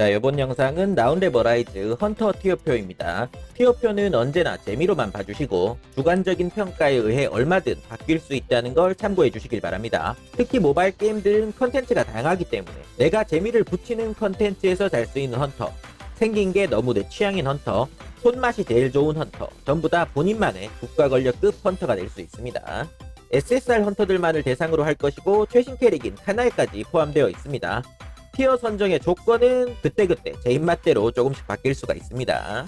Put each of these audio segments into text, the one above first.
자, 이번 영상은 라운드버라이즈 헌터 티어표입니다. 티어표는 언제나 재미로만 봐주시고 주관적인 평가에 의해 얼마든 바뀔 수 있다는 걸 참고해 주시길 바랍니다. 특히 모바일 게임들은 컨텐츠가 다양하기 때문에 내가 재미를 붙이는 컨텐츠에서 잘수 있는 헌터, 생긴 게 너무 내 취향인 헌터, 손맛이 제일 좋은 헌터, 전부 다 본인만의 국가 권력급 헌터가 될 수 있습니다. SSR 헌터들만을 대상으로 할 것이고 최신 캐릭인 카나에까지 포함되어 있습니다. 티어 선정의 조건은 그때그때 제 입맛대로 조금씩 바뀔 수가 있습니다.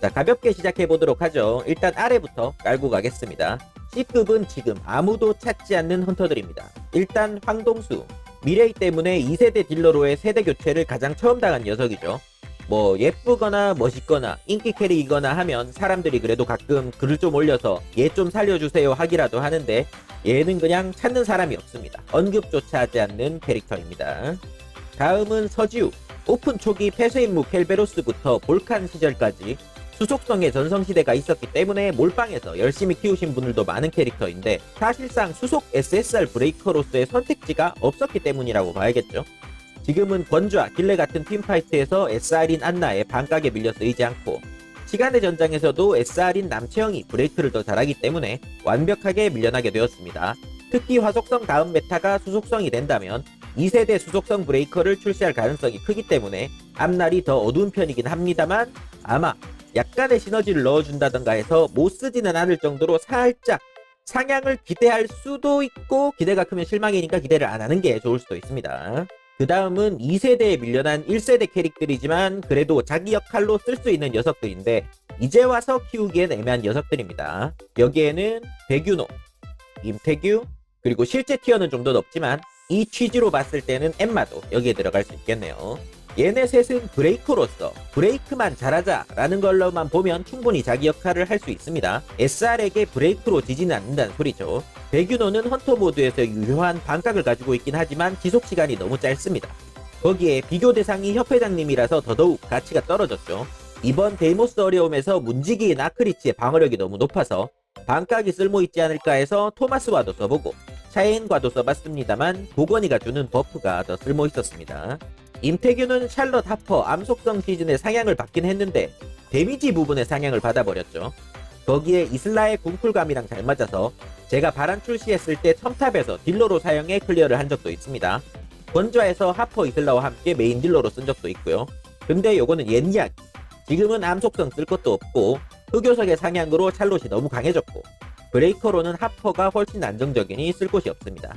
자, 가볍게 시작해 보도록 하죠. 일단 아래부터 깔고 가겠습니다. C급은 지금 아무도 찾지 않는 헌터들입니다. 일단 황동수. 미레이 때문에 2세대 딜러로의 세대 교체를 가장 처음 당한 녀석이죠. 뭐 예쁘거나 멋있거나 인기 캐릭이거나 하면 사람들이 그래도 가끔 글을 좀 올려서 얘 좀 살려주세요 하기라도 하는데 얘는 그냥 찾는 사람이 없습니다. 언급조차 하지 않는 캐릭터입니다. 다음은 서지우. 오픈 초기 폐쇄 임무 켈베로스부터 볼칸 시절까지 수속성의 전성시대가 있었기 때문에 몰빵에서 열심히 키우신 분들도 많은 캐릭터인데 사실상 수속 SSR 브레이커로서의 선택지가 없었기 때문이라고 봐야겠죠. 지금은 권좌, 딜레 같은 팀파이트에서 SR인 안나의 반각에 밀려 쓰이지 않고 시간의 전장에서도 SR인 남채영이 브레이크를 더 잘하기 때문에 완벽하게 밀려나게 되었습니다. 특히 화속성 다음 메타가 수속성이 된다면 2세대 수속성 브레이커를 출시할 가능성이 크기 때문에 앞날이 더 어두운 편이긴 합니다만 아마 약간의 시너지를 넣어준다던가 해서 못 쓰지는 않을 정도로 살짝 상향을 기대할 수도 있고 기대가 크면 실망이니까 기대를 안 하는 게 좋을 수도 있습니다. 그 다음은 2세대에 밀려난 1세대 캐릭들이지만 그래도 자기 역할로 쓸 수 있는 녀석들인데 이제 와서 키우기엔 애매한 녀석들입니다. 여기에는 백윤호, 임태규, 그리고 실제 티어는 좀 더 높지만 이 취지로 봤을 때는 엠마도 여기에 들어갈 수 있겠네요. 얘네 셋은 브레이커로서 브레이크만 잘하자라는 걸로만 보면 충분히 자기 역할을 할 수 있습니다. SR에게 브레이크로 지지는 않는다는 소리죠. 백윤호는 헌터 모드에서 유효한 반각을 가지고 있긴 하지만 지속 시간이 너무 짧습니다. 거기에 비교 대상이 협회장님이라서 더더욱 가치가 떨어졌죠. 이번 데이모스 어려움에서 문지기인 아크리치의 방어력이 너무 높아서 반각이 쓸모 있지 않을까 해서 토마스와도 써보고 차이엔과도 써봤습니다만 도건이가 주는 버프가 더 쓸모 있었습니다. 임태규는 샬럿 하퍼 암속성 시즌에 상향을 받긴 했는데 데미지 부분에 상향을 받아버렸죠. 거기에 이슬라의 궁풀감이랑 잘 맞아서 제가 바란 출시했을 때 첨탑에서 딜러로 사용해 클리어를 한 적도 있습니다. 권좌에서 하퍼 이슬라와 함께 메인 딜러로 쓴 적도 있고요. 근데 요거는 옛 이야기. 지금은 암속성 쓸 것도 없고 흑요석의 상향으로 찰롯이 너무 강해졌고 브레이커로는 하퍼가 훨씬 안정적이니 쓸 곳이 없습니다.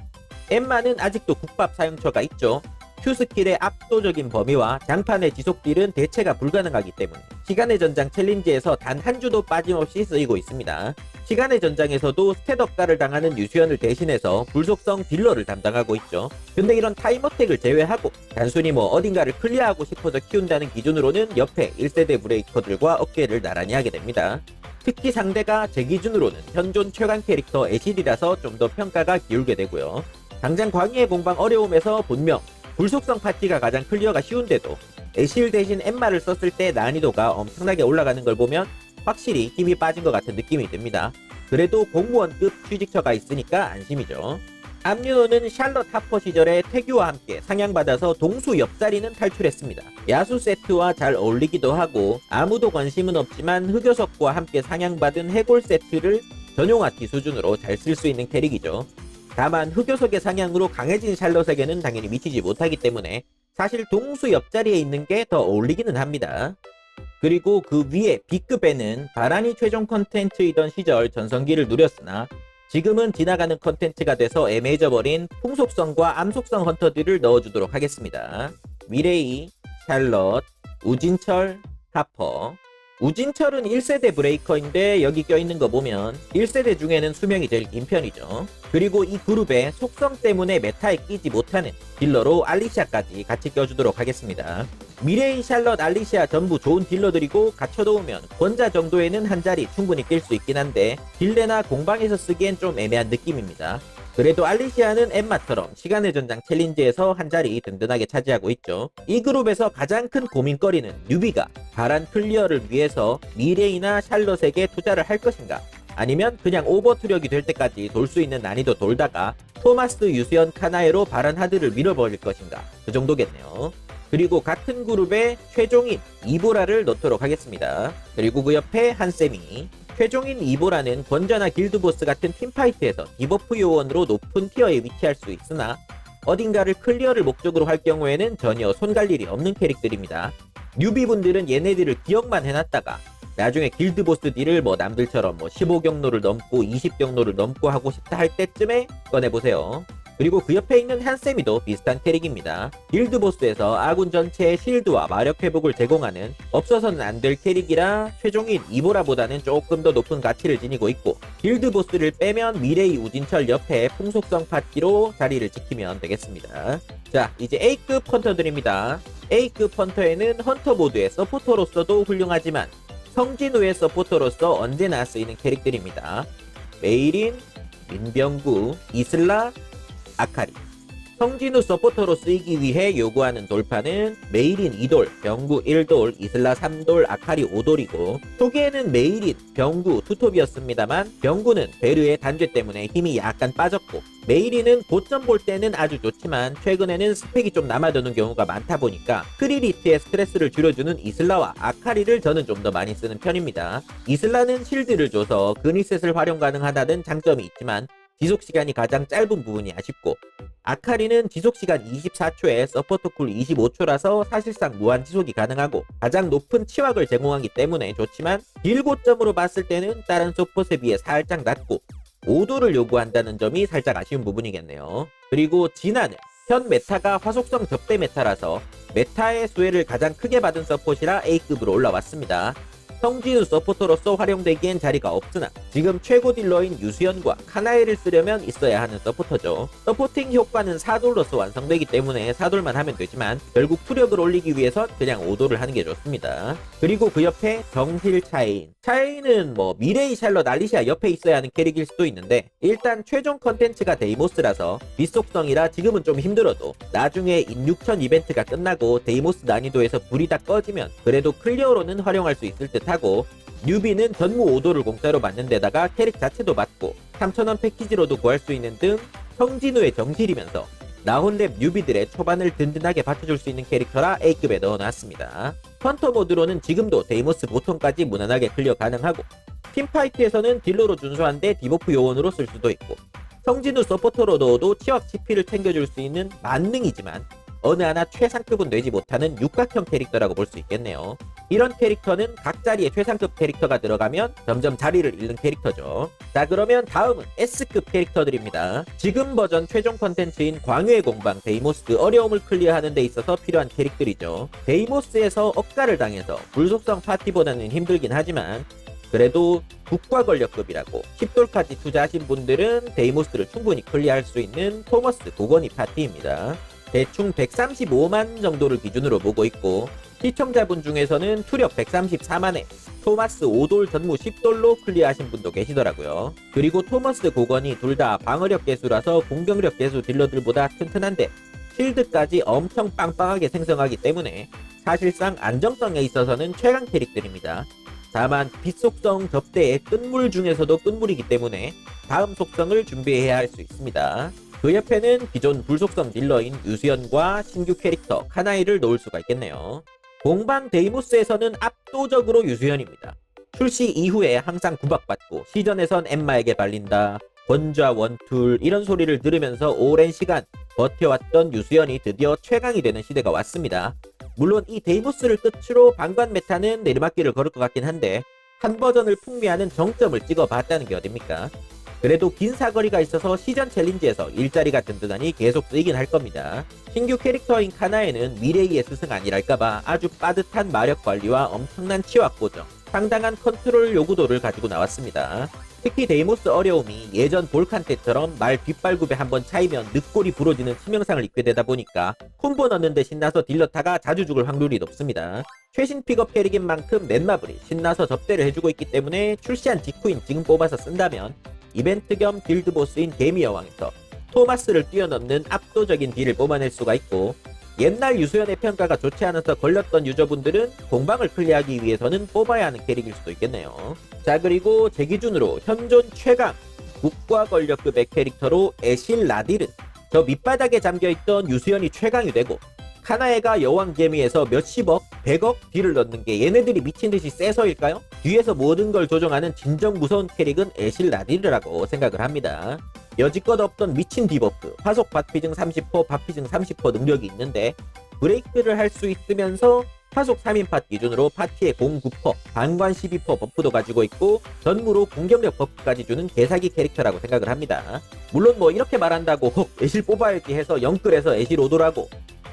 엠마는 아직도 국밥 사용처가 있죠. Q 스킬의 압도적인 범위와 장판의 지속딜은 대체가 불가능하기 때문에 시간의 전장 챌린지에서 단 한 주도 빠짐없이 쓰이고 있습니다. 시간의 전장에서도 스탯업가를 당하는 유수연을 대신해서 불속성 딜러를 담당하고 있죠. 근데 이런 타임어택을 제외하고 단순히 뭐 어딘가를 클리어하고 싶어서 키운다는 기준으로는 옆에 1세대 브레이커들과 어깨를 나란히 하게 됩니다. 특히 상대가 제 기준으로는 현존 최강 캐릭터 애실이라서 좀 더 평가가 기울게 되고요. 당장 광희의 공방 어려움에서 본명 불속성 파티가 가장 클리어가 쉬운데도 애실 대신 엠마를 썼을 때 난이도가 엄청나게 올라가는 걸 보면 확실히 힘이 빠진 것 같은 느낌이 듭니다. 그래도 공무원급 취직처가 있으니까 안심이죠. 암윤호는 샬럿 하퍼 시절에 태규와 함께 상향받아서 동수 옆자리는 탈출했습니다. 야수 세트와 잘 어울리기도 하고 아무도 관심은 없지만 흑요석과 함께 상향받은 해골 세트를 전용 아티 수준으로 잘 쓸 수 있는 캐릭이죠. 다만 흑요석의 상향으로 강해진 샬럿에게는 당연히 미치지 못하기 때문에 사실 동수 옆자리에 있는 게 더 어울리기는 합니다. 그리고 그 위에 B급에는 바란이 최종 컨텐츠이던 시절 전성기를 누렸으나 지금은 지나가는 컨텐츠가 돼서 애매해져 버린 풍속성과 암속성 헌터들을 넣어주도록 하겠습니다. 미레이, 샬럿, 우진철, 하퍼. 우진철은 1세대 브레이커인데 여기 껴있는 거 보면 1세대 중에는 수명이 제일 긴 편이죠. 그리고 이 그룹에 속성 때문에 메타에 끼지 못하는 딜러로 알리시아까지 같이 껴주도록 하겠습니다. 미레이, 샬럿, 알리시아 전부 좋은 딜러들이고 갖춰 놓으면 권자 정도에는 한 자리 충분히 낄 수 있긴 한데 딜레나 공방에서 쓰기엔 좀 애매한 느낌입니다. 그래도 알리시아는 엠마처럼 시간의 전장 챌린지에서 한 자리 든든하게 차지하고 있죠. 이 그룹에서 가장 큰 고민거리는 뉴비가 바란 클리어를 위해서 미레이나 샬럿에게 투자를 할 것인가 아니면 그냥 오버 투력이 될 때까지 돌 수 있는 난이도 돌다가 토마스 유수연 카나에로 바란 하드를 밀어버릴 것인가 그 정도겠네요. 그리고 같은 그룹에 최종인 이보라를 넣도록 하겠습니다. 그리고 그 옆에 한쌤이 최종인 이보라는 권자나 길드보스 같은 팀파이트에서 디버프 요원으로 높은 티어에 위치할 수 있으나 어딘가를 클리어를 목적으로 할 경우에는 전혀 손갈 일이 없는 캐릭들입니다. 뉴비분들은 얘네들을 기억만 해놨다가 나중에 길드보스 딜을 뭐 남들처럼 뭐 15경로를 넘고 20경로를 넘고 하고 싶다 할 때쯤에 꺼내보세요. 그리고 그 옆에 있는 한세미도 비슷한 캐릭입니다. 길드 보스에서 아군 전체의 실드와 마력 회복을 제공하는 없어서는 안 될 캐릭이라 최종인 이보라보다는 조금 더 높은 가치를 지니고 있고 길드 보스를 빼면 미래의 우진철 옆에 풍속성 파티로 자리를 지키면 되겠습니다. 자 이제 A급 헌터들입니다. A급 헌터에는 헌터 모드의 서포터로서도 훌륭하지만 성진우의 서포터로서 언제나 쓰이는 캐릭들입니다. 메이린, 민병구, 이슬라, 아카리. 성진우 서포터로 쓰이기 위해 요구하는 돌파는 메이린 2돌, 병구 1돌, 이슬라 3돌, 아카리 5돌이고 초기에는 메이린, 병구, 투톱이었습니다만 병구는 베르의 단죄 때문에 힘이 약간 빠졌고 메이린은 고점 볼 때는 아주 좋지만 최근에는 스펙이 좀 남아도는 경우가 많다 보니까 크리리트의 스트레스를 줄여주는 이슬라와 아카리를 저는 좀 더 많이 쓰는 편입니다. 이슬라는 실드를 줘서 그니셋을 활용 가능하다는 장점이 있지만 지속 시간이 가장 짧은 부분이 아쉽고 아카리는 지속 시간 24초에 서포터 쿨 25초라서 사실상 무한 지속이 가능하고 가장 높은 치확을 제공하기 때문에 좋지만 딜고점으로 봤을 때는 다른 서폿에 비해 살짝 낮고 5도를 요구한다는 점이 살짝 아쉬운 부분이겠네요. 그리고 진화는 현 메타가 화속성 접대 메타라서 메타의 수혜를 가장 크게 받은 서폿이라 A급으로 올라왔습니다. 성진우 서포터로서 활용되기엔 자리가 없으나 지금 최고 딜러인 유수연과 카나에를 쓰려면 있어야 하는 서포터죠. 서포팅 효과는 4돌로서 완성되기 때문에 4돌만 하면 되지만 결국 투력을 올리기 위해선 그냥 5돌을 하는 게 좋습니다. 그리고 그 옆에 정실 차인. 차인은 뭐 미래의 샬럿 알리시아 옆에 있어야 하는 캐릭일 수도 있는데 일단 최종 컨텐츠가 데이모스라서 비속성이라 지금은 좀 힘들어도 나중에 인육천 이벤트가 끝나고 데이모스 난이도에서 불이 다 꺼지면 그래도 클리어로는 활용할 수 있을 듯 하고 뉴비는 전무 5도를 공짜로 받는 데다가 캐릭 자체도 받고 3,000원 패키지로도 구할 수 있는 등 성진우의 정실이면서 나홀랩 뉴비들의 초반을 든든하게 받쳐줄 수 있는 캐릭터라 A급에 넣어놨습니다. 헌터 모드로는 지금도 데이모스 보통까지 무난하게 클리어 가능하고 팀파이트에서는 딜러로 준수한데 디버프 요원으로 쓸 수도 있고 성진우 서포터로 넣어도 치확 CP를 챙겨줄 수 있는 만능이지만 어느 하나 최상급은 내지 못하는 육각형 캐릭터라고 볼 수 있겠네요. 이런 캐릭터는 각 자리에 최상급 캐릭터가 들어가면 점점 자리를 잃는 캐릭터죠. 자 그러면 다음은 S급 캐릭터들입니다. 지금 버전 최종 컨텐츠인 광유의 공방 데이모스 어려움을 클리어하는 데 있어서 필요한 캐릭들이죠. 데이모스에서 억가를 당해서 불속성 파티보다는 힘들긴 하지만 그래도 국가 권력급이라고 10돌까지 투자하신 분들은 데이모스를 충분히 클리어할 수 있는 토머스 고건이 파티입니다. 대충 135만 정도를 기준으로 보고 있고 시청자분 중에서는 투력 134만에 토마스 5돌 전무 10돌로 클리어하신 분도 계시더라고요. 그리고 토머스 고건이 둘 다 방어력 개수라서 공격력 개수 딜러들보다 튼튼한데 실드까지 엄청 빵빵하게 생성하기 때문에 사실상 안정성에 있어서는 최강 캐릭들입니다. 다만 빛속성 접대의 끝물 중에서도 끝물이기 때문에 다음 속성을 준비해야 할 수 있습니다. 그 옆에는 기존 불속성 딜러인 유수연과 신규 캐릭터 카나이를 놓을 수가 있겠네요. 공방 데이모스에서는 압도적으로 유수연입니다. 출시 이후에 항상 구박받고 시전에선 엠마에게 발린다. 권좌 원툴 이런 소리를 들으면서 오랜 시간 버텨왔던 유수연이 드디어 최강이 되는 시대가 왔습니다. 물론 이 데이모스를 끝으로 방관 메타는 내리막길을 걸을 것 같긴 한데 한 버전을 풍미하는 정점을 찍어봤다는 게 어딥니까? 그래도 긴 사거리가 있어서 시전 챌린지에서 일자리가 든든하니 계속 쓰이긴 할 겁니다. 신규 캐릭터인 카나에는 미래의 스승 아니랄까봐 아주 빠듯한 마력 관리와 엄청난 치확 고정, 상당한 컨트롤 요구도를 가지고 나왔습니다. 특히 데이모스 어려움이 예전 볼칸 때처럼 말 뒷발굽에 한번 차이면 늑골이 부러지는 치명상을 입게 되다 보니까 콤보 넣는데 신나서 딜러타가 자주 죽을 확률이 높습니다. 최신 픽업 캐릭인 만큼 넷마블이 신나서 접대를 해주고 있기 때문에 출시한 직후인 지금 뽑아서 쓴다면 이벤트 겸 빌드 보스인 개미 여왕에서 토마스를 뛰어넘는 압도적인 딜을 뽑아낼 수가 있고 옛날 유수연의 평가가 좋지 않아서 걸렸던 유저분들은 공방을 클리어하기 위해서는 뽑아야 하는 캐릭일 수도 있겠네요. 자 그리고 제 기준으로 현존 최강 국가 권력급의 캐릭터로 에실 라딜은 저 밑바닥에 잠겨있던 유수연이 최강이 되고 카나에가 여왕 개미에서 몇십억, 백억 딜을 넣는 게 얘네들이 미친 듯이 세서일까요? 뒤에서 모든 걸 조정하는 진정 무서운 캐릭은 에실 라디르라고 생각을 합니다. 여지껏 없던 미친 디버프, 화속 밭피증 30%, 밭피증 30% 능력이 있는데 브레이크를 할 수 있으면서 화속 3인팟 기준으로 파티에 공 9%, 방관 12% 버프도 가지고 있고 전무로 공격력 버프까지 주는 개사기 캐릭터라고 생각을 합니다. 물론 뭐 이렇게 말한다고 혹 애실 뽑아야지 해서 영끌에서 애실 오돌하고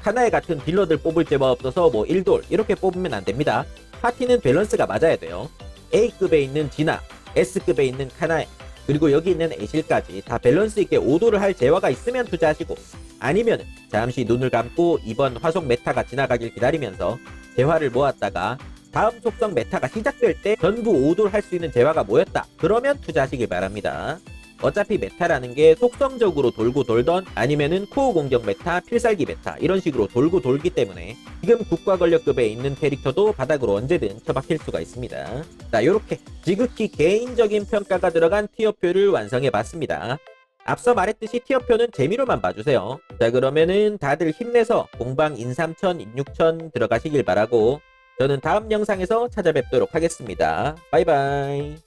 카나에 같은 딜러들 뽑을 제가 없어서 뭐 1돌 이렇게 뽑으면 안 됩니다. 파티는 밸런스가 맞아야 돼요. A급에 있는 진화, S급에 있는 카나에 그리고 여기 있는 애실까지 다 밸런스 있게 오도를 할 재화가 있으면 투자하시고 아니면 잠시 눈을 감고 이번 화속 메타가 지나가길 기다리면서 재화를 모았다가 다음 속성 메타가 시작될 때 전부 오도를 할수 있는 재화가 모였다. 그러면 투자하시길 바랍니다. 어차피 메타라는 게 속성적으로 돌고 돌던 아니면은 코어 공격 메타, 필살기 메타 이런 식으로 돌고 돌기 때문에 지금 국가 권력급에 있는 캐릭터도 바닥으로 언제든 처박힐 수가 있습니다. 자, 요렇게 지극히 개인적인 평가가 들어간 티어표를 완성해 봤습니다. 앞서 말했듯이 티어표는 재미로만 봐주세요. 자, 그러면은 다들 힘내서 공방 인 3천, 인 6천 들어가시길 바라고 저는 다음 영상에서 찾아뵙도록 하겠습니다. 바이바이.